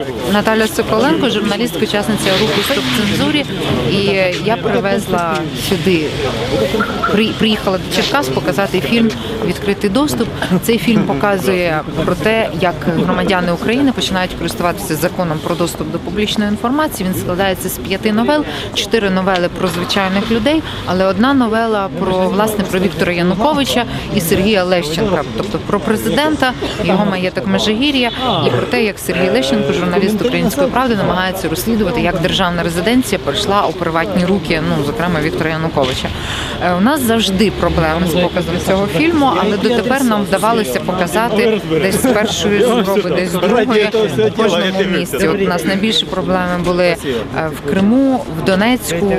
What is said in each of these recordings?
Cool. Наталя Соколенко, журналістка, учасниця руху «Стоп цензурі. І я привезла сюди, при, приїхала до Черкас показати фільм Відкритий доступ. Цей фільм показує про те, як громадяни України починають користуватися законом про доступ до публічної інформації. Він складається з п'яти новел, чотири новели про звичайних людей, але одна новела про власне про Віктора Януковича і Сергія Лещенка, тобто про президента, його маєток Межигір'я і про те, як Сергій Лещенко, журналіст української правди, намагається розслідувати, як державна резиденція перейшла у приватні руки, ну зокрема Віктора Януковича. Е, У нас завжди проблеми з показом цього фільму, але дотепер нам вдавалося показати десь з першої спроби, десь з другої у кожному місці. От у нас найбільші проблеми були е, в Криму, в Донецьку,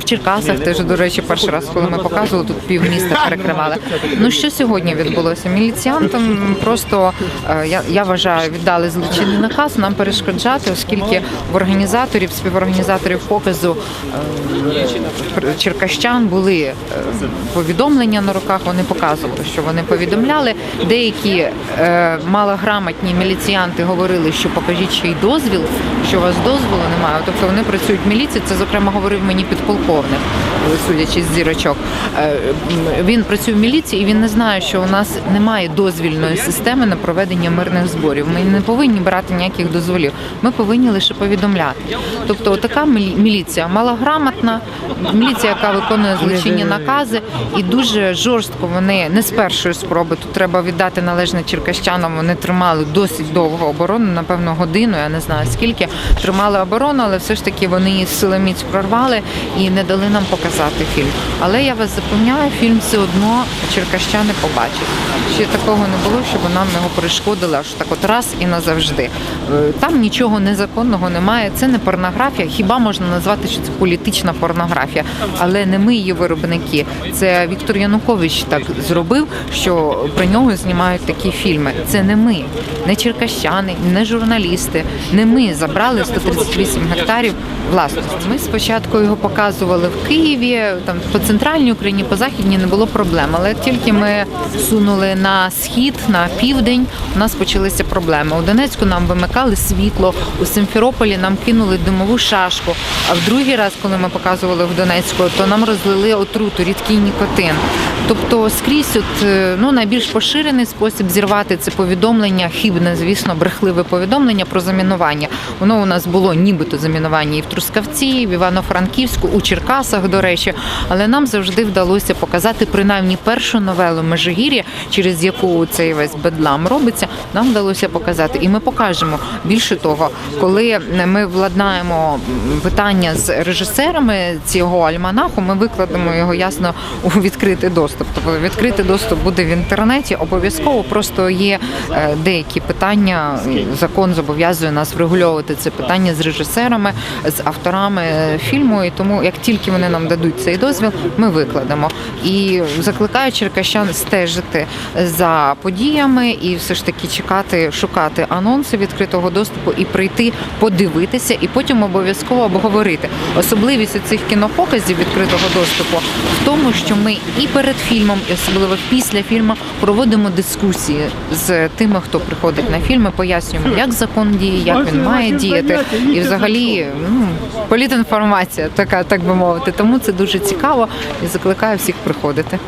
в Черкасах. Теж до речі, перший раз, коли ми показували, тут півміста перекривали. Ну що сьогодні відбулося? Міліціянтам просто е, я, я вважаю, віддали злочинний наказ нам перешкоджати, оскільки в організаторів, співорганізаторів показу е, черкащан були е, повідомлення на руках. Вони показували, що вони повідомляли. Деякі е, малограмотні міліціянти говорили, що покажіть ще й дозвіл, що у вас дозволу немає. Тобто вони працюють в міліції. Це зокрема говорив мені підполковник, судячи з зірочок. Він працює в міліції і він не знає, що у нас немає дозвільної системи на проведення мирних зборів. Ми не повинні брати ніяких дозволів. Ми повинні лише повідомляти. Тобто, така міліція малограмотна, міліція, яка виконує злочинні накази, і дуже жорстко вони не з першої спроби. Тут треба віддати належне черкащанам. Вони тримали досить довго оборону, напевно, годину. Я не знаю скільки тримали оборону, але все ж таки вони її силоміць прорвали і не дали нам показати фільм. Але я вас запевняю, фільм все одно черкащани побачать. Ще такого не було, щоб нам його перешкодили аж так от раз і назавжди. Е, Там нічого незаконного немає. Це не порнографія. Хіба можна назвати, що це політична порнографія? Але не ми її виробники. Це Віктор Янукович так зробив, що про нього знімають такі фільми. Це не ми, не черкащани, не журналісти. Не ми забрали 138 гектарів власності. Ми спочатку його показували в Києві, там по центральній Україні, по західній не було проблем. Але як тільки ми сунули на схід, на південь, у нас почалися проблеми. У Донецьку нам вимикали світло, у Симферополі нам кинули димову шашку. А в другий раз, коли ми показували в Донецьку, то нам розлили отруту, рідкий нікотин. Тобто скрізь, от е, ну найбільш поширений спосіб зірвати це повідомлення, хибне, звісно, брехливе повідомлення про замінування. Воно у нас було нібито замінування і в Трускавці, і в Івано-Франківську, у Черкасах, до речі. Але нам завжди вдалося показати принаймні першу новелу Межигір'я, через яку цей весь бедлам робиться. Нам вдалося показати, і ми покажемо. Більше того, коли ми владнаємо питання з режисерами цього альманаху, ми викладемо його ясно у відкритий доступ. Тобто відкритий доступ буде в інтернеті. Обов'язково просто є е, деякі питання. Закон зобов'язує нас врегульовувати це питання з режисерами, з авторами е, фільму. І тому, як тільки вони нам дадуть цей дозвіл, ми викладемо. І закликаю черкащан стежити за подіями і все ж таки чекати, шукати анонси відкритого доступу і прийти, подивитися, і потім обов'язково обговорити. Особливість цих кінопоказів відкритого доступу в тому, що ми і перед фільмом, і особливо після фільму проводимо дискусії з тими, хто приходить на фільми, пояснюємо, як закон діє, як він має діяти, і взагалі ну, політінформація, така так би мовити. Тому це дуже цікаво і закликаю всіх приходити.